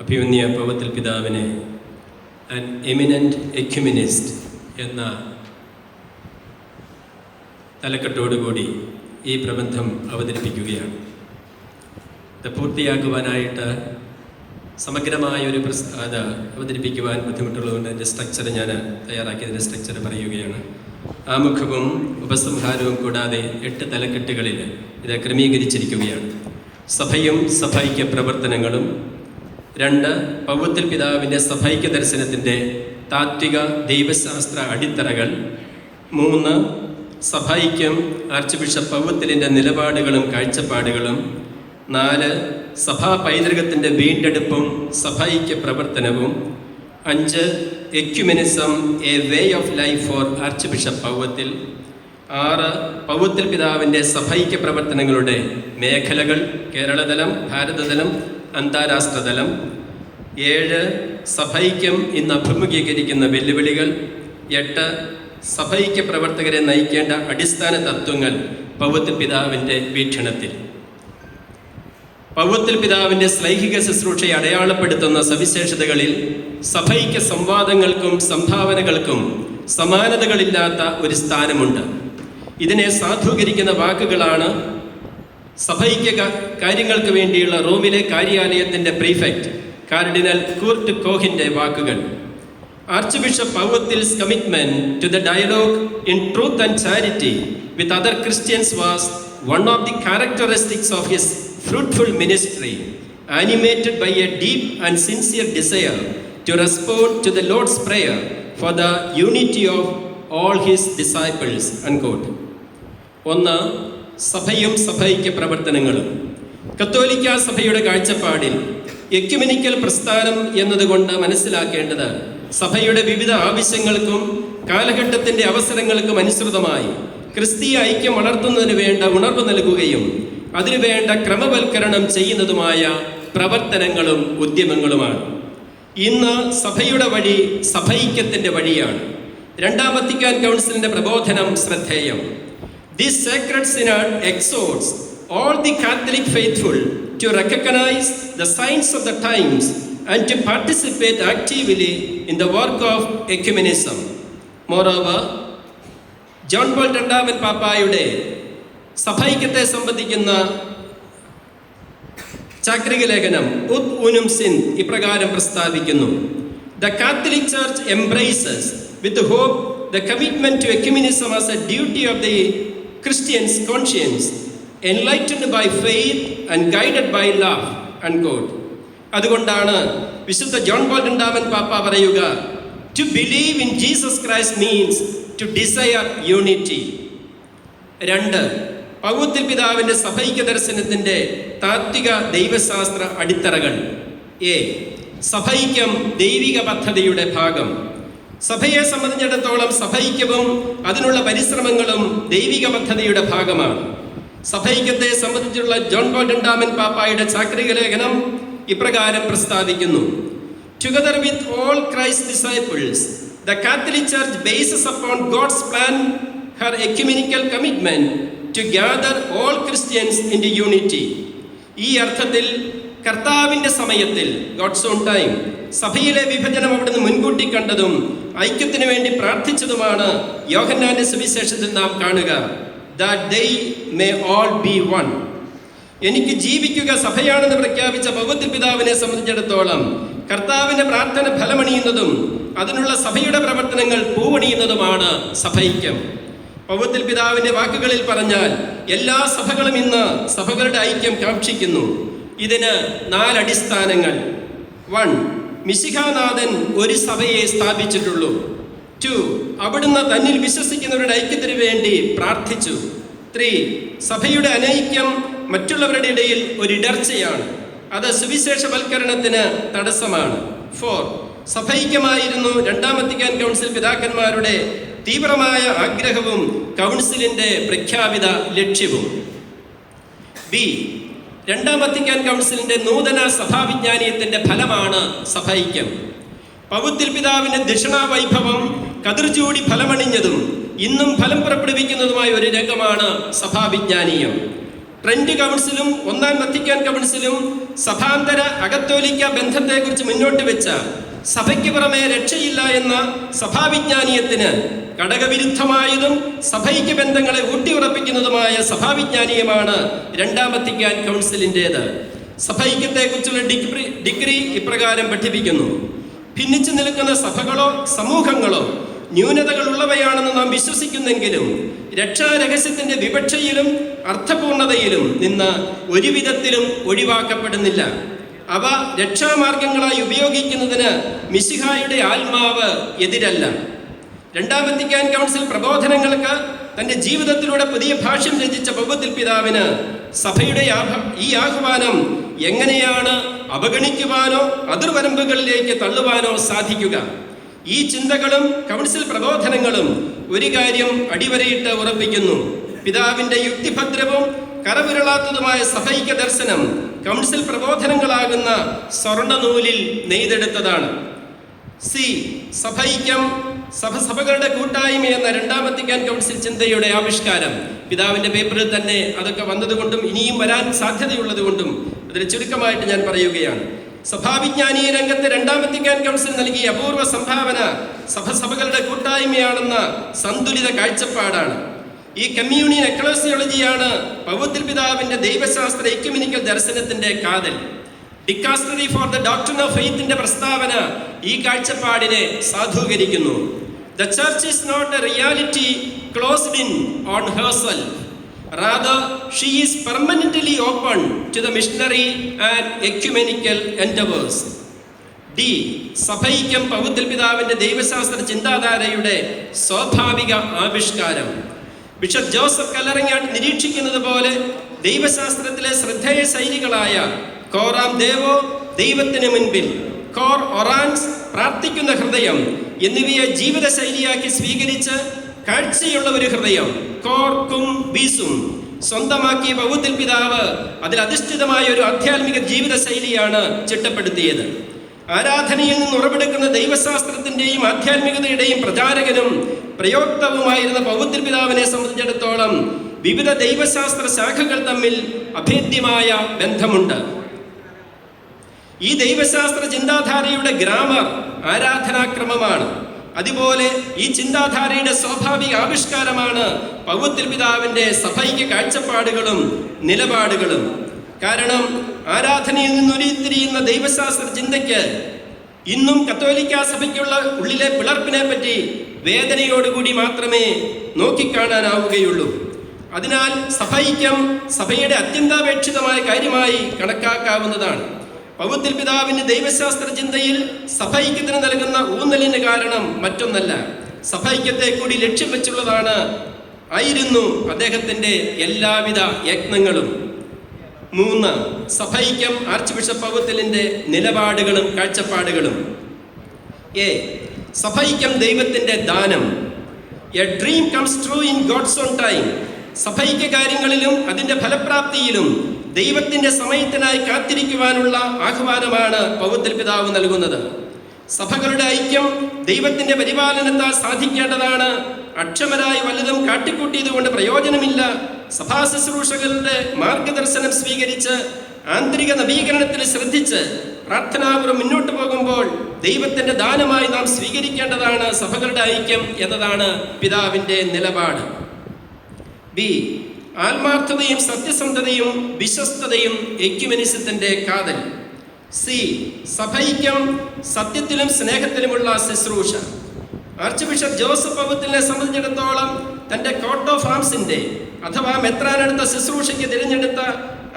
അഭിമന്യ പവത്തിൽ പിതാവിനെ an eminent എക്യുമിനിസ്റ്റ് എന്ന തലക്കെട്ടോടുകൂടി ഈ പ്രബന്ധം അവതരിപ്പിക്കുകയാണ്. ഇത് പൂർത്തിയാക്കുവാനായിട്ട് സമഗ്രമായ ഒരു പ്രസ് അത് അവതരിപ്പിക്കുവാൻ ബുദ്ധിമുട്ടുള്ളതുകൊണ്ട് അതിന്റെ സ്ട്രക്ചർ ഞാൻ തയ്യാറാക്കിയതിന്റെ സ്ട്രക്ചർ പറയുകയാണ്. ആമുഖവും ഉപസംഹാരവും കൂടാതെ എട്ട് തലക്കെട്ടുകളിൽ ഇത് ക്രമീകരിച്ചിരിക്കുകയാണ്. സഭയും സഭയ്ക്ക് പ്രവർത്തനങ്ങളും രണ്ട് പൗവത്തിൽ പിതാവിന്റെ സഭൈക്യ ദർശനത്തിന്റെ താത്വിക ദൈവശാസ്ത്ര അടിത്തറകൾ. മൂന്ന് സഭൈക്യം ആർച്ച് ബിഷപ്പ് പൗവത്തിലിന്റെ നിലപാടുകളും കാഴ്ചപ്പാടുകളും. നാല് സഭാ പൈതൃകത്തിന്റെ വീണ്ടെടുപ്പും സഭൈക്യ പ്രവർത്തനവും. അഞ്ച് ecumenism a way of life for archbishop Powathil ആറ് പൗവത്തിൽ പിതാവിന്റെ സഭൈക്യ പ്രവർത്തനങ്ങളുടെ മേഖലകൾ കേരളതലം ഭാരതതലം അന്താരാഷ്ട്രതലം. ഏഴ് സഭൈക്യം ഇന്ന് അഭിമുഖീകരിക്കുന്ന വെല്ലുവിളികൾ. എട്ട് സഭൈക്യ പ്രവർത്തകരെ നയിക്കേണ്ട അടിസ്ഥാന തത്വങ്ങൾ പൗവത്തിൽ പിതാവിന്റെ വീക്ഷണത്തിൽ. പൗവത്തിൽ പിതാവിന്റെ ശ്ലൈഹിക ശുശ്രൂഷയെ അടയാളപ്പെടുത്തുന്ന സവിശേഷതകളിൽ സഭൈക്യ സംവാദങ്ങൾക്കും സംഭാവനകൾക്കും സമാനതകളില്ലാത്ത ഒരു സ്ഥാനമുണ്ട്. ഇതിനെ സാധൂകരിക്കുന്ന വാക്കുകളാണ് സഭയ്ക്ക് കാര്യങ്ങൾക്ക് വേണ്ടിയുള്ള റോമിലെ കാര്യാലയത്തിന്റെ പ്രീഫെക്റ്റ് കാർഡിനൽ കൂർട്ട് കോഹിന്റെ വാക്കുകൾ. Archbishop Powathil's commitment to the dialogue in truth and charity with other Christians was one of the characteristics of his fruitful ministry animated by a deep and sincere desire to respond to the Lord's prayer for the unity of all his disciples unquote. ഒന്ന് സഭയും സഭയ്ക്ക് പ്രവർത്തനങ്ങളും. കത്തോലിക്ക സഭയുടെ കാഴ്ചപ്പാടിൽ ecumenical പ്രസ്ഥാനം എന്നതുകൊണ്ട് മനസ്സിലാക്കേണ്ടത് സഭയുടെ വിവിധ ആവശ്യങ്ങൾക്കും കാലഘട്ടത്തിന്റെ അവസരങ്ങൾക്കും അനുസൃതമായി ക്രിസ്തീയ ഐക്യം വളർത്തുന്നതിന് വേണ്ട ഉണർവ് നൽകുകയും അതിനുവേണ്ട ക്രമവൽക്കരണം ചെയ്യുന്നതുമായ പ്രവർത്തനങ്ങളും ഉദ്യമങ്ങളുമാണ്. ഇന്ന് സഭയുടെ വഴി സഭൈക്യത്തിന്റെ വഴിയാണ്. രണ്ടാം വത്തിക്കാൻ കൗൺസിലിന്റെ പ്രബോധനം ശ്രദ്ധേയം. This sacred synod exhorts all the Catholic faithful to recognize the signs of the times and to participate actively in the work of ecumenism. Moreover, John Paul രണ്ടാമൻ പാപ്പായുടെ സഭൈക്യത്തെ സംബന്ധിക്കുന്ന ചാക്രിക ലേഖനം ഉത് ഊനും സിൻ ഇപ്രകാരം പ്രസ്താവിക്കുന്നു the Catholic church embraces with hope the commitment to ecumenism as a duty of the Christian's conscience enlightened by faith and guided by love unquote അതുകൊണ്ടാണ് വിശുദ്ധ John Paul രണ്ടാമൻ പാപ്പ പറയുക to believe in Jesus Christ means to desire unity രണ്ട് പൗത്തിൽ പിതാവിന്റെ സഭൈക്യ ദർശനത്തിന്റെ താത്വിക ദൈവശാസ്ത്ര അടിത്തറകൾ. A സഭൈക്യം ദൈവിക പദ്ധതിയുടെ ഭാഗം. സഭയെ സംബന്ധിച്ചിടത്തോളം സഭൈക്യവും അതിനുള്ള പരിശ്രമങ്ങളും ദൈവിക പദ്ധതിയുടെ ഭാഗമാണ്. സഭൈക്യത്തെ സംബന്ധിച്ചുള്ള ജോൺ പോൾ രണ്ടാമൻ പാപ്പായുടെ ചാക്രിക ലേഖനം ഇപ്രകാരം പ്രസ്താവിക്കുന്നു. Together with all Christ disciples, the Catholic Church bases upon God's plan her ecumenical commitment to gather all Christians in unity ഈ അർത്ഥത്തിൽ കർത്താവിന്റെ സമയത്തിൽ ഗോഡ്സ് ഓൺ ടൈം സഭയിലെ വിഭജനം അവിടുന്ന് മുൻകൂട്ടി കണ്ടതും ഐക്യത്തിനു വേണ്ടി പ്രാർത്ഥിച്ചതുമാണ് യോഹന്നാന്റെ സുവിശേഷത്തിൽ നാം കാണുക. എനിക്ക് ജീവിക്കുക സഭയാണെന്ന് പ്രഖ്യാപിച്ച ഭഗവത് പിതാവിനെ സംബന്ധിച്ചിടത്തോളം കർത്താവിന്റെ പ്രാർത്ഥന ഫലമണിയുന്നതും അതിനുള്ള സഭയുടെ പ്രവർത്തനങ്ങൾ പൂവണിയുന്നതുമാണ് സഭൈക്യം. പൗവത്തിൽ പിതാവിന്റെ വാക്കുകളിൽ പറഞ്ഞാൽ എല്ലാ സഭകളും ഇന്ന് സഭകളുടെ ഐക്യം കാക്ഷിക്കുന്നു. ഇതിന് നാലടിസ്ഥാനങ്ങൾ. വൺ മിശിഹാനാഥൻ ഒരു സഭയെ സ്ഥാപിച്ചിട്ടുള്ളൂ. ടു അവിടുന്ന് തന്നിൽ വിശ്വസിക്കുന്നവരുടെ ഐക്യത്തിന് വേണ്ടി പ്രാർത്ഥിച്ചു. ത്രീ സഭയുടെ അനൈക്യം മറ്റുള്ളവരുടെ ഇടയിൽ ഒരു ഇടർച്ചയാണ്. അത് സുവിശേഷവൽക്കരണത്തിന് തടസ്സമാണ്. ഫോർ സഭൈക്യമായിരുന്നു രണ്ടാം വത്തിക്കാൻ കൗൺസിൽ പിതാക്കന്മാരുടെ തീവ്രമായ ആഗ്രഹവും കൗൺസിലിന്റെ പ്രഖ്യാപിത ലക്ഷ്യവും. ബി രണ്ടാം വത്തിക്കാൻ കൗൺസിലിന്റെ നൂതന സഭാവിജ്ഞാനീയത്തിന്റെ ഫലമാണ് സഭൈക്യം പൗത്തിൽ പിതാവിന്റെ ദക്ഷിണാവൈഭവം കതിർചൂടി ഫലമണിഞ്ഞതും ഇന്നും ഫലം പുറപ്പെടുവിക്കുന്നതുമായ ഒരു രംഗമാണ് സഭാവിജ്ഞാനീയം. ട്രെൻഡ് കൗൺസിലും ഒന്നാം വത്തിക്കാൻ കൗൺസിലും സഭാന്തര അകത്തോലിക്ക ബന്ധത്തെക്കുറിച്ച് മുന്നോട്ട് വെച്ച സഭയ്ക്ക് പുറമെ രക്ഷയില്ല എന്ന സഭാവിജ്ഞാനീയത്തിന് ഘടകവിരുദ്ധമായതും സഭയ്ക്ക് ബന്ധങ്ങളെ ഊട്ടിയുറപ്പിക്കുന്നതുമായ സഭാവിജ്ഞാനീയമാണ് രണ്ടാം വത്തിക്കാൻ കൗൺസിലിന്റേത്. സഭൈക്യത്തെക്കുറിച്ചുള്ള ഡിഗ്രി ഡിഗ്രി ഇപ്രകാരം പഠിപ്പിക്കുന്നു. ഭിന്നിച്ചു നിൽക്കുന്ന സഭകളോ സമൂഹങ്ങളോ ന്യൂനതകളുള്ളവയാണെന്ന് നാം വിശ്വസിക്കുന്നെങ്കിലും രക്ഷാരഹസ്യത്തിന്റെ വിവക്ഷയിലും അർത്ഥപൂർണതയിലും നിന്ന് ഒരുവിധത്തിലും ഒഴിവാക്കപ്പെടുന്നില്ല. അവ രക്ഷാമാർഗങ്ങളായി ഉപയോഗിക്കുന്നതിന് മിശിഹായുടെ ആത്മാവ് എതിരല്ല. രണ്ടാം വത്തിക്കാൻ കൗൺസിൽ പ്രബോധനങ്ങൾക്ക് തന്റെ ജീവിതത്തിലൂടെ പുതിയ ഭാഷ്യം രചിച്ച പൗവത്തിൽ പിതാവിന് സഭയുടെ ഈ ആഹ്വാനം എങ്ങനെയാണ് അവഗണിക്കുവാനോ അതിർവരമ്പുകളിലേക്ക് തള്ളുവാനോ സാധിക്കുക. ഈ ചിന്തകളും കൗൺസിൽ പ്രബോധനങ്ങളും ഒരു കാര്യം അടിവരയിട്ട് ഉറപ്പിക്കുന്നു. പിതാവിന്റെ യുക്തിഭദ്രവും കറവിരളാത്തതുമായ സഭൈക്യ ദർശനം കൗൺസിൽ പ്രബോധനങ്ങളാകുന്ന സ്വർണനൂലിൽ നെയ്തെടുത്തതാണ്. സി. സഭൈക്യം സഭ സഭകളുടെ കൂട്ടായ്മ എന്ന രണ്ടാം വത്തിക്കാൻ കൗൺസിൽ ചിന്തയുടെ ആവിഷ്കാരം. പിതാവിന്റെ പേപ്പറിൽ തന്നെ അതൊക്കെ വന്നതുകൊണ്ടും ഇനിയും വരാൻ സാധ്യതയുള്ളതുകൊണ്ടും അതിൽ ചുരുക്കമായിട്ട് ഞാൻ പറയുകയാണ്. സഭാവിജ്ഞാനീയ രംഗത്ത് രണ്ടാം വത്തിക്കാൻ കൗൺസിൽ നൽകിയ അപൂർവ സംഭാവന സഭ സഭകളുടെ കൂട്ടായ്മയാണെന്ന സന്തുലിത കാഴ്ചപ്പാടാണ്. ഈ കമ്മ്യൂണിയൻ എക്ലോസിയോളജിയാണ് പൗത്തിൽ പിതാവിന്റെ ദൈവശാസ്ത്ര എക്യുമിനിക്കൽ ദർശനത്തിന്റെ കാതൽ. Dicastery for the doctrine of ഫെയ്ത്തിന്റെ പ്രസ്താവന ഈ കാഴ്ചപ്പാടിനെ സാധൂകരിക്കുന്നു. The church is not a reality closed in on herself rather she is permanently open to the missionary and ecumenical endeavours D സഭൈക്യം പൗത്തിൽ പിതാവിന്റെ ദൈവശാസ്ത്ര ചിന്താധാരയുടെ സ്വാഭാവിക ആവിഷ്കാരം. ബിഷപ്പ് ജോസഫ് കല്ലറങ്ങാട്ട് നിരീക്ഷിക്കുന്നത് പോലെ ദൈവശാസ്ത്രത്തിലെ ശ്രദ്ധേയ ശൈലികളായ കോറാം ദേവോ ദൈവത്തിന് മുൻപിൽ കോർ ഒറാൻസ് പ്രാർത്ഥിക്കുന്ന ഹൃദയം എന്നിവയെ ജീവിത ശൈലിയാക്കി സ്വീകരിച്ച് കാഴ്ചയുള്ള ഒരു ഹൃദയം കോർ കും ബീസും. സ്വന്തമാക്കിയ ബൗദ്ധൽ പിതാവ് അതിൽ അധിഷ്ഠിതമായ ഒരു ആധ്യാത്മിക ജീവിത ശൈലിയാണ് ചിട്ടപ്പെടുത്തിയത്. ആരാധനയിൽ നിന്ന് ഉറവെടുക്കുന്ന ദൈവശാസ്ത്രത്തിന്റെയും ആധ്യാത്മികതയുടെയും പ്രചാരകനും പ്രയോക്തവുമായിരുന്ന പൗത്തിൽ പിതാവിനെ സംബന്ധിച്ചിടത്തോളം വിവിധ ദൈവശാസ്ത്ര ശാഖകൾ തമ്മിൽ അഭേദ്യമായ ബന്ധമുണ്ട്. ഈ ദൈവശാസ്ത്ര ചിന്താധാരയുടെ ഗ്രാമർ ആരാധനാക്രമമാണ്. അതുപോലെ ഈ ചിന്താധാരയുടെ സ്വാഭാവിക ആവിഷ്കാരമാണ് പൗത്തിൽ പിതാവിന്റെ സഭയ്ക്ക് കാഴ്ചപ്പാടുകളും നിലപാടുകളും. കാരണം ആരാധനയിൽ നിന്നുരുത്തിരിയുന്ന ദൈവശാസ്ത്ര ചിന്തയ്ക്ക് ഇന്നും കത്തോലിക്ക സഭയ്ക്കുള്ള ഉള്ളിലെ പിളർപ്പിനെ പറ്റി വേദനയോടുകൂടി മാത്രമേ നോക്കിക്കാണാനാവുകയുള്ളൂ. അതിനാൽ സഭൈക്യം സഭയുടെ അത്യന്താപേക്ഷിതമായ കാര്യമായി കണക്കാക്കാവുന്നതാണ്. പൗത്തിൽ പിതാവിന്റെ ദൈവശാസ്ത്ര ചിന്തയിൽ സഭൈക്യത്തിന് നൽകുന്ന ഊന്നലിന് കാരണം മറ്റൊന്നല്ല. സഭൈക്യത്തെ കൂടി ലക്ഷ്യം വെച്ചുള്ളതാണ് ആയിരുന്നു അദ്ദേഹത്തിന്റെ എല്ലാവിധ യത്നങ്ങളും. മൂന്ന് സഭൈക്യം ആർച്ച് ബിഷപ്പ് പൗത്തിലിന്റെ നിലപാടുകളും കാഴ്ചപ്പാടുകളും. എ സഭൈക്യം ദൈവത്തിന്റെ ദാനം. A dream comes true in God's own time സഭൈക്യ കാര്യങ്ങളിലും അതിന്റെ ഫലപ്രാപ്തിയിലും ദൈവത്തിന്റെ സമയത്തിനായി കാത്തിരിക്കുവാനുള്ള ആഹ്വാനമാണ് പൗത്തിൽ പിതാവ് നൽകുന്നത്. സഭകളുടെ ഐക്യം ദൈവത്തിന്റെ പരിപാലനത്താൽ സാധിക്കേണ്ടതാണ്. അക്ഷമരായി വലുതും കാട്ടിക്കൂട്ടിയത് കൊണ്ട് പ്രയോജനമില്ല. സഭാ ശുശ്രൂഷകളുടെ മാർഗദർശനം സ്വീകരിച്ച് ആന്തരിക നവീകരണത്തിൽ ശ്രദ്ധിച്ച് പ്രാർത്ഥനാപുരം മുന്നോട്ട് പോകുമ്പോൾ ദൈവത്തിന്റെ ദാനമായി നാം സ്വീകരിക്കേണ്ടതാണ് സഭകളുടെ ഐക്യം എന്നതാണ് പിതാവിന്റെ നിലപാട്. ബി. ആത്മാർത്ഥതയും സത്യസന്ധതയും വിശ്വസ്തതയും എക്യുമെനിസത്തിന്റെ കാതൽ. സി. സഭൈക്യം സത്യത്തിലും സ്നേഹത്തിലുമുള്ള ശുശ്രൂഷ. ആർച്ച് ബിഷപ്പ് ജോസഫ് പൗത്തിനെ സംബന്ധിച്ചിടത്തോളം തന്റെ കോട്ട് ഓഫ് ആംസിന്റെ അഥവാ മെത്രാനെടുത്ത ശുശ്രൂഷയ്ക്ക് തിരഞ്ഞെടുത്ത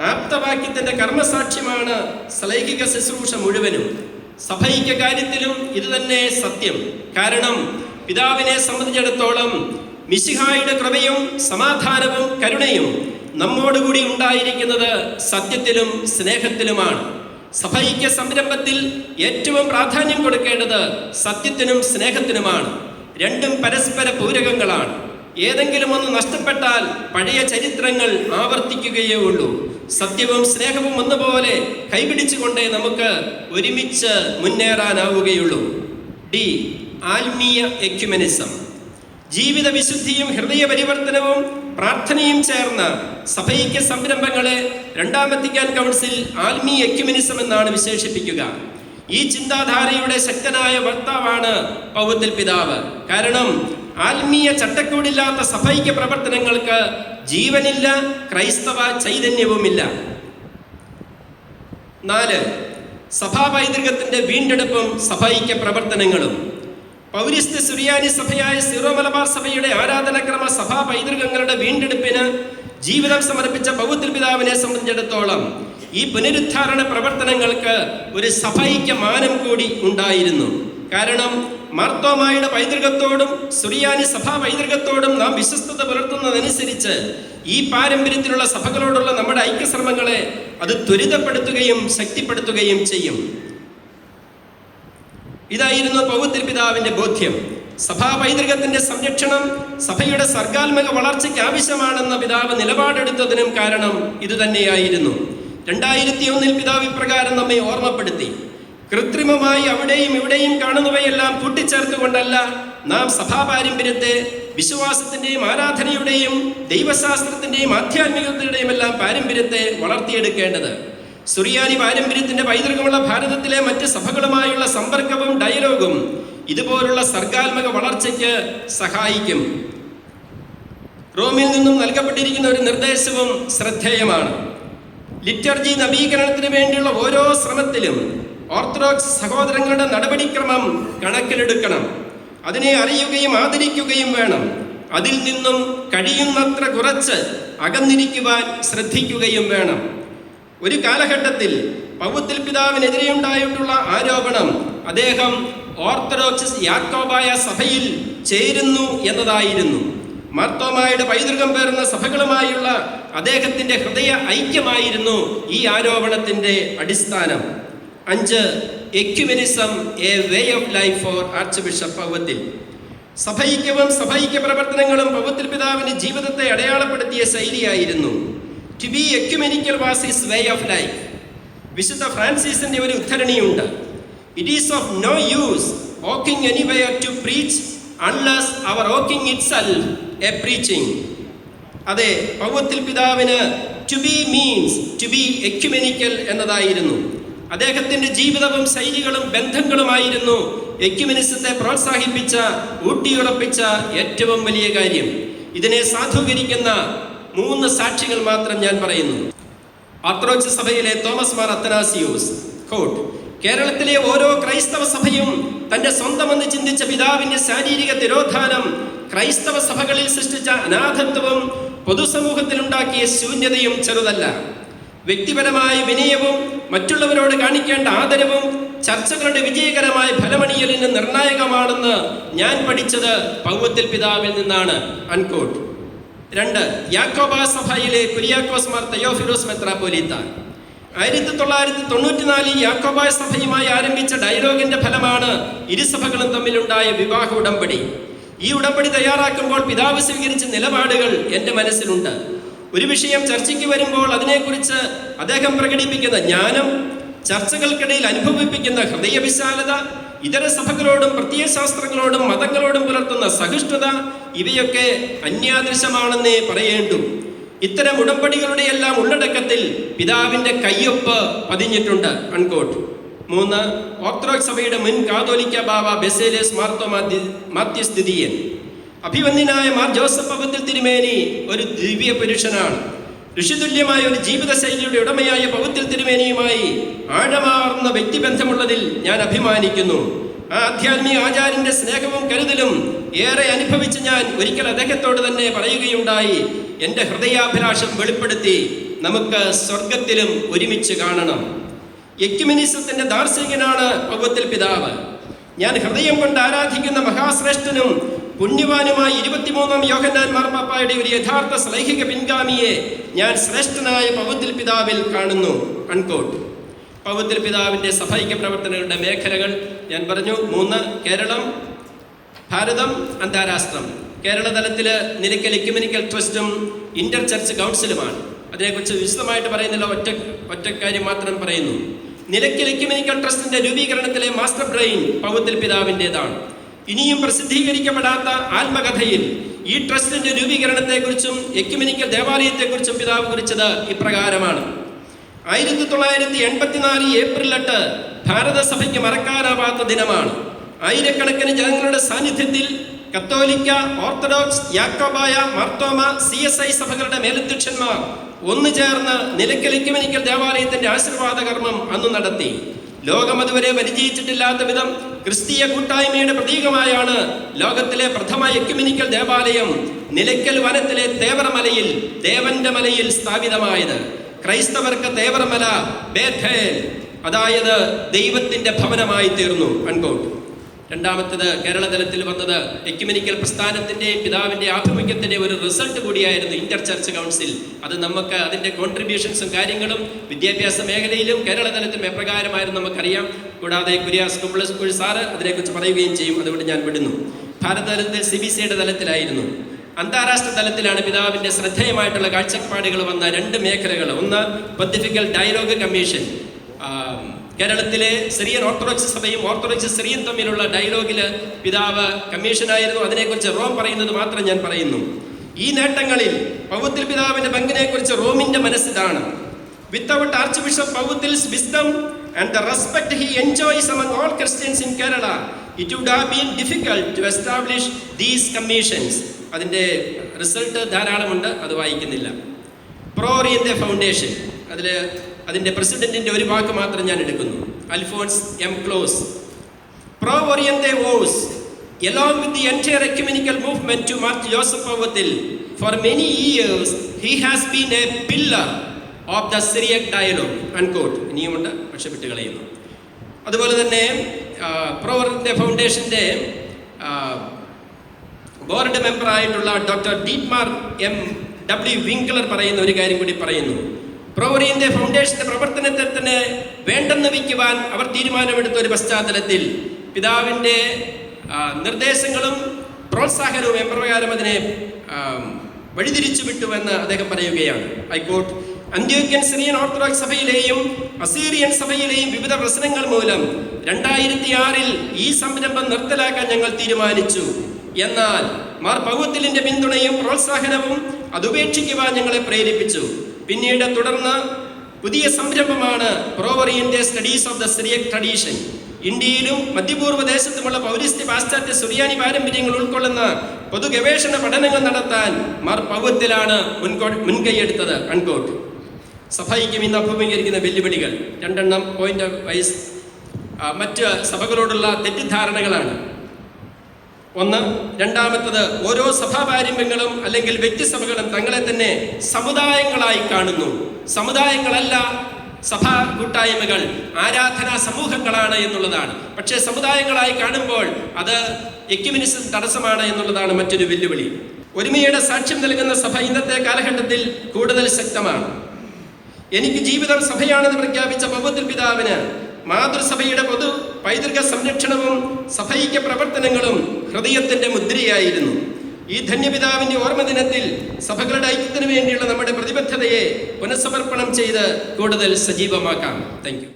ആപ്തവാക്യത്തിന്റെ കർമ്മസാക്ഷ്യമാണ് സലൈകിക ശുശ്രൂഷ മുഴുവനും. സഭൈക്യ കാര്യത്തിലും ഇത് തന്നെ സത്യം. കാരണം പിതാവിനെ സംബന്ധിച്ചിടത്തോളം മിശിഹായുടെ കൃപയും സമാധാനവും കരുണയും നമ്മോടുകൂടി ഉണ്ടായിരിക്കുന്നത് സത്യത്തിലും സ്നേഹത്തിലുമാണ്. സഭൈക്യ സംരംഭത്തിൽ ഏറ്റവും പ്രാധാന്യം കൊടുക്കേണ്ടത് സത്യത്തിനും സ്നേഹത്തിനുമാണ്. രണ്ടും പരസ്പര പൂരകങ്ങളാണ്. ഏതെങ്കിലും ഒന്ന് നഷ്ടപ്പെട്ടാൽ പഴയ ചരിത്രങ്ങൾ ആവർത്തിക്കുകയേ ഉള്ളൂ. സത്യവും സ്നേഹവും ഒന്നുപോലെ കൈപിടിച്ചുകൊണ്ടേ നമുക്ക് ഒരുമിച്ച് മുന്നേറാനാവുകയുള്ളൂ. ഡി ആത്മീയ എക്യുമനിസം. ജീവിത വിശുദ്ധിയും ഹൃദയ പരിവർത്തനവും പ്രാർത്ഥനയും ചേർന്ന സഭൈക്യ സംരംഭങ്ങളെ രണ്ടാം വത്തിക്കാൻ കൗൺസിൽ ആത്മീയ എക്യുമനിസം എന്നാണ് വിശേഷിപ്പിക്കുക. ഈ ചിന്താധാരയുടെ ശക്തനായ വക്താവാണ് പൗവത്തിൽ പിതാവ്. കാരണം ആത്മീയ ചട്ടക്കൂടില്ലാത്ത സഭൈക്യ പ്രവർത്തനങ്ങൾക്ക് ജീവനില്ല ക്രൈസ്തവ ചൈതന്യവുമില്ല. നാല് സഭാ പൈതൃകത്തിന്റെ വീണ്ടെടുപ്പും സഭൈക്യ പ്രവർത്തനങ്ങളും. പൗരസ്ത്യ സുറിയാനി സഭയായ സിറോ മലബാർ സഭയുടെ ആരാധനക്രമ സഭാ പൈതൃകങ്ങളുടെ വീണ്ടെടുപ്പിന് ജീവിതം സമർപ്പിച്ച പൗത്തിൽ പിതാവിനെ സംബന്ധിച്ചിടത്തോളം ഈ പുനരുദ്ധാരണ പ്രവർത്തനങ്ങൾക്ക് ഒരു സഭൈക്യ മാനം കൂടി ഉണ്ടായിരുന്നു. കാരണം മാർത്തോമായുടെ പൈതൃകത്തോടും സുറിയാനി സഭാ പൈതൃകത്തോടും നാം വിശ്വസ്തത പുലർത്തുന്നതനുസരിച്ച് ഈ പാരമ്പര്യത്തിലുള്ള സഭകളോടുള്ള നമ്മുടെ ഐക്യശ്രമങ്ങളെ അത് ത്വരിതപ്പെടുത്തുകയും ശക്തിപ്പെടുത്തുകയും ചെയ്യും. ഇതായിരുന്നു പൗത്തിൽ പിതാവിന്റെ ബോധ്യം. സഭാ പൈതൃകത്തിന്റെ സംരക്ഷണം സഭയുടെ സർഗാത്മക വളർച്ചയ്ക്ക് ആവശ്യമാണെന്ന പിതാവ് നിലപാടെടുത്തതിനും കാരണം ഇതുതന്നെയായിരുന്നു. രണ്ടായിരത്തി ഒന്നിൽ പിതാവ് ഇപ്രകാരം നമ്മെ ഓർമ്മപ്പെടുത്തി. കൃത്രിമമായി അവിടെയും ഇവിടെയും കാണുന്നവയെല്ലാം കൂട്ടിച്ചേർത്തുകൊണ്ടല്ല നാം സഭാപാരമ്പര്യത്തെ വിശ്വാസത്തിന്റെയും ആരാധനയുടെയും ദൈവശാസ്ത്രത്തിന്റെയും ആധ്യാത്മികതയുടെയും എല്ലാം പാരമ്പര്യത്തെ വളർത്തിയെടുക്കേണ്ടത്. സുറിയാനി പാരമ്പര്യത്തിന്റെ പൈതൃകമുള്ള ഭാരതത്തിലെ മറ്റ് സഭകളുമായുള്ള സമ്പർക്കവും ഡയലോഗും ഇതുപോലുള്ള സർഗാത്മക വളർച്ചയ്ക്ക് സഹായിക്കും. റോമിൽ നിന്നും നൽകപ്പെട്ടിരിക്കുന്ന ഒരു നിർദ്ദേശവും ശ്രദ്ധേയമാണ്. ലിറ്റർജി നവീകരണത്തിന് വേണ്ടിയുള്ള ഓരോ ശ്രമത്തിലും ഓർത്തഡോക്സ് സഹോദരങ്ങളുടെ നടപടിക്രമം കണക്കിലെടുക്കണം. അതിനെ അറിയുകയും ആദരിക്കുകയും വേണം. അതിൽ നിന്നും കഴിയുന്നത്ര കുറച്ച് അകന്നിരിക്കുവാൻ ശ്രദ്ധിക്കുകയും വേണം. ഒരു കാലഘട്ടത്തിൽ പൗത്തിൽ പിതാവിനെതിരെയുണ്ടായിട്ടുള്ള ആരോപണം അദ്ദേഹം ഓർത്തഡോക്സ് യാക്കോബായ സഭയിൽ ചേരുന്നു എന്നതായിരുന്നു. മാർത്തോമായുടെ പൈതൃകം പേറുന്ന സഭകളുമായുള്ള അദ്ദേഹത്തിന്റെ ഹൃദയ ഐക്യമായിരുന്നു ഈ ആരോപണത്തിന്റെ അടിസ്ഥാനം. അഞ്ച് ecumenism a way of life for archbishop Powathil സഭൈക്യവും സഭൈക്യ പ്രവർത്തനങ്ങളും പൗവത്തിൽ പിതാവിന് ജീവിതത്തെ അടയാളപ്പെടുത്തിയ ശൈലിയായിരുന്നു. To be ecumenical was his way of life വിശുദ്ധ ഫ്രാൻസിസിന്റെ ഒരു ഉദ്ധരണിയുണ്ട്. It is of no use walking anywhere to preach unless our walking itself a preaching അതെ പൗവത്തിൽ പിതാവിന് to be means to be ecumenical എന്നതായിരുന്നു. അദ്ദേഹത്തിന്റെ ജീവിതവും ശൈലികളും ബന്ധങ്ങളുമായിരുന്നു എക്യുമിനിസത്തെ പ്രോത്സാഹിപ്പിച്ച ഊട്ടിയുറപ്പിച്ച ഏറ്റവും വലിയ കാര്യം. ഇതിനെ സാധൂകരിക്കുന്ന മൂന്ന് സാക്ഷികൾ മാത്രം ഞാൻ പറയുന്നു. ഓർത്തഡോക്സ് സഭയിലെ തോമസ് മാർ അത്തനാസിയോസ് കോട്ട്. കേരളത്തിലെ ഓരോ ക്രൈസ്തവ സഭയും തന്റെ സ്വന്തമെന്ന് ചിന്തിച്ച പിതാവിന്റെ ശാരീരിക തിരോധാനം ക്രൈസ്തവ സഭകളിൽ സൃഷ്ടിച്ച അനാഥത്വവും പൊതുസമൂഹത്തിലുണ്ടാക്കിയ ശൂന്യതയും ചെറുതല്ല. വ്യക്തിപരമായ വിനയവും മറ്റുള്ളവരോട് കാണിക്കേണ്ട ആദരവും ചർച്ചകളുടെ വിജയകരമായ ഫലമണിയലിന് നിർണായകമാണെന്ന് ഞാൻ പഠിച്ചത് പൗവത്തിൽ പിതാവിൽ നിന്നാണ്. അൺകോട്ട് രണ്ട് യാക്കോബ സഭയിലെ കുര്യാക്കോസ് മാർ തയോഫിറോസ് മെത്രാപോലീത്ത ആയിരത്തി തൊള്ളായിരത്തി തൊണ്ണൂറ്റിനാലിൽ യാക്കോബായ സഭയുമായി ആരംഭിച്ച ഡയലോഗിന്റെ ഫലമാണ് ഇരുസഭകളും തമ്മിലുണ്ടായ വിവാഹ ഉടമ്പടി. ഈ ഉടമ്പടി തയ്യാറാക്കുമ്പോൾ പിതാവ് സ്വീകരിച്ച നിലപാടുകൾ എന്റെ മനസ്സിലുണ്ട്. ഒരു വിഷയം ചർച്ചയ്ക്ക് വരുമ്പോൾ അതിനെക്കുറിച്ച് അദ്ദേഹം പ്രകടിപ്പിക്കുന്ന ജ്ഞാനം ചർച്ചകൾക്കിടയിൽ അനുഭവിപ്പിക്കുന്ന ഹൃദയവിശാലത ഇതര സഭകളോടും പ്രത്യയശാസ്ത്രങ്ങളോടും മതങ്ങളോടും പുലർത്തുന്ന സഹിഷ്ണുത ഇവയൊക്കെ അന്യാദൃശമാണെന്നേ പറയേണ്ടു. ഇത്തരം ഉടമ്പടികളുടെ എല്ലാം ഉള്ളടക്കത്തിൽ പിതാവിന്റെ കയ്യൊപ്പ് പതിഞ്ഞിട്ടുണ്ട്. അൺകോട്ട്. മൂന്ന് ഓർത്തഡോക്സ് സഭയുടെ മുൻ കാതോലിക്ക ബാബ ബെസേലേസ് മാർത്തോ അഭിവന്യനായ മാർ ജോസഫ് അബത്തിൽ തിരുമേനി ഒരു ദിവ്യ പുരുഷനാണ്. ഋഷിതുല്യമായ ഒരു ജീവിത ശൈലിയുടെ ഉടമയായ പൗത്തിൽ തിരുമേനിയുമായി ആഴമാർന്ന വ്യക്തിബന്ധമുള്ളതിൽ ഞാൻ അഭിമാനിക്കുന്നു. ആ ആധ്യാത്മിക ആചാര്യന്റെ സ്നേഹവും കരുതലും ഏറെ അനുഭവിച്ച് ഞാൻ ഒരിക്കൽ അദ്ദേഹത്തോട് തന്നെ പറയുകയുണ്ടായി. എന്റെ ഹൃദയാഭിലാഷം വെളിപ്പെടുത്തി നമുക്ക് സ്വർഗത്തിലും ഒരുമിച്ച് കാണണം. യക്യുമിനിസത്തിന്റെ ദാർശനികനാണ് പൗവത്തിൽ പിതാവ്. ഞാൻ ഹൃദയം കൊണ്ട് ആരാധിക്കുന്ന മഹാശ്രേഷ്ഠനും പുണ്യവാനുമായ ഇരുപത്തിമൂന്നാം യോഹന്നാൻ മാർപ്പാപ്പായുടെ ഒരു യഥാർത്ഥ ശ്ലൈഹിക പിൻഗാമിയെ ഞാൻ ശ്രേഷ്ഠനായ പൗത്തിൽ പിതാവിൽ കാണുന്നു. അൺകോട്ട് പൗത്തിൽ പിതാവിന്റെ സഭൈക്യ പ്രവർത്തനങ്ങളുടെ മേഖലകൾ ഞാൻ പറഞ്ഞു. മൂന്ന് കേരളം ഭാരതം അന്താരാഷ്ട്രം. കേരള തലത്തിൽ നിലയ്ക്കൽ എക്യുമെനിക്കൽ ട്രസ്റ്റും ഇന്റർ ചർച്ച് കൗൺസിലുമാണ് അതിനെക്കുറിച്ച് വിശദമായിട്ട് പറയുന്നില്ല. ഒറ്റ ഒറ്റ കാര്യം മാത്രം പറയുന്നു. നിലയ്ക്കൽ എക്യുമെനിക്കൽ ട്രസ്റ്റിന്റെ രൂപീകരണത്തിലെ മാസ്റ്റർ ബ്രെയിൻ പൗത്തിൽ പിതാവിന്റെതാണ്. ഇനിയും പ്രസിദ്ധീകരിക്കപ്പെടാത്ത ആത്മകഥയിൽ ഈ ട്രസ്റ്റിന്റെ രൂപീകരണത്തെക്കുറിച്ചും എക്യുമെനിക്കൽ ദേവാലയത്തെക്കുറിച്ചും പിതാവ് കുറിച്ചത് ഇപ്രകാരമാണ്. ആയിരത്തി തൊള്ളായിരത്തി എൺപത്തിനാല് ഏപ്രിൽ എട്ട് ഭാരതസഭയ്ക്ക് മറക്കാനാവാത്ത ദിനമാണ്. ആയിരക്കണക്കിന് ജനങ്ങളുടെ സാന്നിധ്യത്തിൽ കത്തോലിക്ക orthodox Yakobaya Marthoma C S I സഭകളുടെ മേലധ്യക്ഷന്മാർ ഒന്നു ചേർന്ന് നിലയ്ക്കൽ എക്യുമെനിക്കൽ ദേവാലയത്തിന്റെ ആശീർവാദ കർമ്മം അന്ന് നടത്തി. ലോകം അതുവരെ പരിചയിച്ചിട്ടില്ലാത്ത വിധം ക്രിസ്തീയ കൂട്ടായ്മയുടെ പ്രതീകമായാണ് ലോകത്തിലെ പ്രഥമ എക്യുമെനിക്കൽ ദേവാലയം നിലയ്ക്കൽ വനത്തിലെ തേവറമലയിൽ ദേവന്റെ മലയിൽ സ്ഥാപിതമായത്. ക്രൈസ്തവർക്ക് തേവറമല ബേഥേൽ അതായത് ദൈവത്തിന്റെ ഭവനമായി തീർന്നു. അൺകോട്ട്. രണ്ടാമത്തത് കേരള തലത്തിൽ വന്നത് എക്യുമെനിക്കൽ പ്രസ്ഥാനത്തിന്റെ പിതാവിന്റെ ആഭിമുഖ്യത്തിന്റെ ഒരു റിസൾട്ട് കൂടിയായിരുന്നു ഇന്റർ ചർച്ച് കൗൺസിൽ. അത് നമുക്ക് അതിന്റെ കോൺട്രിബ്യൂഷൻസും കാര്യങ്ങളും വിദ്യാഭ്യാസ മേഖലയിലും കേരള തലത്തിലും എപ്രകാരമായിരുന്നു നമുക്കറിയാം. കൂടാതെ കുര്യാസ് കുമ്പിളസ് സാറ് അതിനെക്കുറിച്ച് പറയുകയും ചെയ്യും. അതുകൊണ്ട് ഞാൻ വിടുന്നു. ഭാരത തലത്തിൽ സി ബി സിയുടെ തലത്തിലായിരുന്നു. അന്താരാഷ്ട്ര തലത്തിലാണ് പിതാവിന്റെ ശ്രദ്ധേയമായിട്ടുള്ള കാഴ്ചപ്പാടുകൾ വന്ന രണ്ട് മേഖലകൾ. ഒന്ന് പത്തിഫിക്കൽ ഡയലോഗ് കമ്മീഷൻ കേരളത്തിലെ സിറിയൻ ഓർത്തഡോക്സ് സഭയും ഓർത്തഡോക്സ് സിറിയൻ തമ്മിലുള്ള ഡയലോഗിൽ പിതാവ് കമ്മീഷനായിരുന്നു. അതിനെക്കുറിച്ച് റോം പറയുന്നത് മാത്രം ഞാൻ പറയുന്നു. ഈ നേട്ടങ്ങളിൽ പൗത്തിൽ പിതാവിന്റെ പങ്കിനെ കുറിച്ച് റോമിന്റെ മനസ്സിലാണ്. Without archbishop Powathil's wisdom and the respect he enjoys among all Christians in Kerala it would have been difficult to establish these commissions അതിന്റെ റിസൾട്ട് ധാരാളമുണ്ട്. അത് വായിക്കുന്നില്ല. പ്രോ ഓറിയന്റെ ഫൗണ്ടേഷൻ അതിൽ അതിന്റെ പ്രസിഡന്റിന്റെ ഒരു വാക്ക് മാത്രം ഞാൻ എടുക്കുന്നു. Alphonse M Klaus. Pro Oriente was along with the entire ecumenical movement to March Joseph Avatil, for many years he has been a pillar of the Syriac dialogue. Unquote. ഇനിയുമുണ്ട് പക്ഷെ വിട്ട് കളയുന്നു അതുപോലെ തന്നെ പ്രോവറിന്റെ ഫൗണ്ടേഷന്റെ board മെമ്പറായിട്ടുള്ള doctor Dietmar M W Winkler പറയുന്ന ഒരു കാര്യം കൂടി പറയുന്നു. പ്രോവറിയന്റെ ഫൗണ്ടേഷന്റെ പ്രവർത്തനത്തെ തന്നെ വേണ്ടെന്ന് വയ്ക്കുവാൻ അവർ തീരുമാനമെടുത്ത ഒരു പശ്ചാത്തലത്തിൽ പിതാവിന്റെ നിർദ്ദേശങ്ങളും പ്രോത്സാഹനവും എപ്രകാരം അതിനെ വഴിതിരിച്ചു വിട്ടുവെന്ന് അദ്ദേഹം പറയുകയാണ്. High court Antiochian Syrian orthodox സഭയിലെയും Assyrian സഭയിലെയും വിവിധ പ്രശ്നങ്ങൾ മൂലം രണ്ടായിരത്തി ആറിൽ ഈ സംരംഭം നിർത്തലാക്കാൻ ഞങ്ങൾ തീരുമാനിച്ചു. എന്നാൽ മാർ പൗത്തിലിന്റെ പിന്തുണയും പ്രോത്സാഹനവും അതുപേക്ഷിക്കുവാൻ ഞങ്ങളെ പ്രേരിപ്പിച്ചു. പിന്നീട് തുടർന്ന് പുതിയ സംരംഭമാണ് പ്രോവറിയന്റെ studies of the Syriac tradition ഇന്ത്യയിലും മധ്യപൂർവ ദേശത്തുമുള്ള പൗരസ്ത്യ പാശ്ചാത്യ സുറിയാനി പാരമ്പര്യങ്ങൾ ഉൾക്കൊള്ളുന്ന പൊതു ഗവേഷണ പഠനങ്ങൾ നടത്താൻ മാർ പൗവത്തിലാണ് മുൻകോ മുൻകൈയെടുത്തത് അൺകോട്ട്. സഭയ്ക്കും ഇന്ന് അഭിമുഖീകരിക്കുന്ന വെല്ലുവിളികൾ. രണ്ടെണ്ണം പോയിന്റ് വൈസ് മറ്റ് സഭകളോടുള്ള തെറ്റിദ്ധാരണകളാണ്. ഒന്ന് രണ്ടാമത്തത് ഓരോ സഭാ പാരമ്പര്യങ്ങളും അല്ലെങ്കിൽ വ്യക്തിസഭകളും തങ്ങളെ തന്നെ സമുദായങ്ങളായി കാണുന്നു. സമുദായങ്ങളല്ല സഭാ കൂട്ടായ്മകൾ ആരാധനാ സമൂഹങ്ങളാണ് എന്നുള്ളതാണ്. പക്ഷേ സമുദായങ്ങളായി കാണുമ്പോൾ അത് എക്യുമിനിസം തടസ്സമാണ് എന്നുള്ളതാണ് മറ്റൊരു വെല്ലുവിളി. ഒരുമയുടെ സാക്ഷ്യം നൽകുന്ന സഭ ഇന്നത്തെ കാലഘട്ടത്തിൽ കൂടുതൽ ശക്തമാണ്. എനിക്ക് ജീവിതം സഭയാണെന്ന് പ്രഖ്യാപിച്ച പൗത്തിൽ പിതാവിന് മാതൃസഭയുടെ പൊതു പൈതൃക സംരക്ഷണവും സഭൈക്യ പ്രവർത്തനങ്ങളും ഹൃദയത്തിന്റെ മുദ്രയായിരുന്നു. ഈ ധന്യപിതാവിന്റെ ഓർമ്മ ദിനത്തിൽ സഭകളുടെ ഐക്യത്തിന് വേണ്ടിയുള്ള നമ്മുടെ പ്രതിബദ്ധതയെ പുനഃസമർപ്പണം ചെയ്ത് കൂടുതൽ സജീവമാക്കാം. താങ്ക്